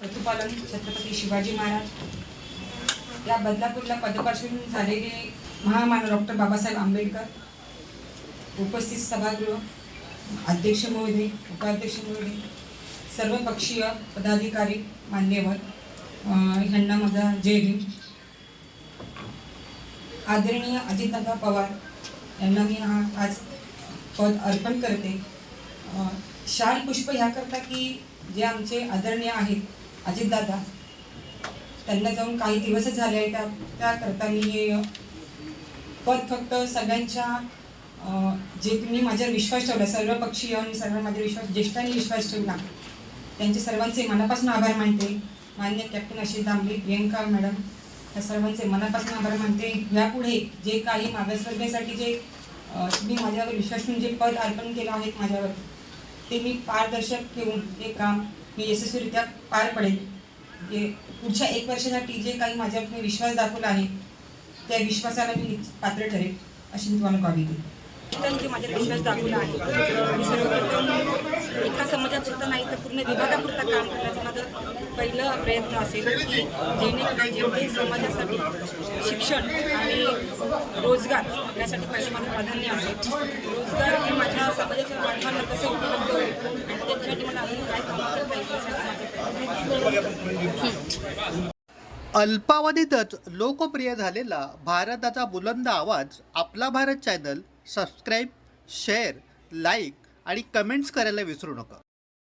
पशुपालन छत्रपती शिवाजी महाराज. या बदलापूरला पदपासून झालेले महामानव डॉक्टर बाबासाहेब आंबेडकर उपस्थित सभागृह अध्यक्ष महोदय उपाध्यक्ष महोदय सर्व पक्षीय पदाधिकारी मान्यवर ह्यांना माझा जय भीम. आदरणीय अजितदादा पवार यांना मी हा आज पद अर्पण करते. शाल पुष्प ह्याकरता की जे आमचे आदरणीय आहेत अजितदादा त्यांना जाऊन काही दिवसच झाले आहेत त्या त्याकरता मी हे पद फक्त सगळ्यांच्या जे तुम्ही माझ्यावर विश्वास ठेवला सर्व पक्षीय आणि सर्व माझ्या विश्वास ज्येष्ठांनी विश्वास ठेवला त्यांचे सर्वांचे मनापासून आभार मानते. मान्य कॅप्टन अशी दामले प्रियंका मॅडम त्या सर्वांचे मनापासून आभार मानते. यापुढे जे काही मागासवर्गीयासाठी जे मी तुम्ही माझ्यावर विश्वास ठेवून जे पद अर्पण केलं आहे माझ्यावर ते मी पारदर्शक ठेवून हे काम मी यशस्वीरित्या पार पडेल. जे पुढच्या एक वर्षासाठी जे काही माझ्यावर मी विश्वास दाखवला आहे त्या विश्वासाला मी पात्र ठरेल अशी मी तुम्हाला ग्वाही देईल माझ्या विश्वास दाखवला आहे. मी सर्वप्रथम एका समाजापुरता नाही तर पूर्ण विभागापुरता काम करण्याचं माझं पहिला प्रयत्न असेल की जेणेकरून जेवढे समाजासाठी शिक्षण आणि रोजगार यासाठी पहिले माझं प्राधान्य असेल रोजगार हे माझ्या समाजाच्या माध्यमांना कसं उपलब्ध होईल आणि त्यांच्यासाठी मला अजून काय काम करता येईल यासाठी अल्पावधीतच लोकप्रिय झालेला भारताचा बुलंद आवाज आपला Bharat channel subscribe share like आणि कमेंट्स करायला विसरू नका.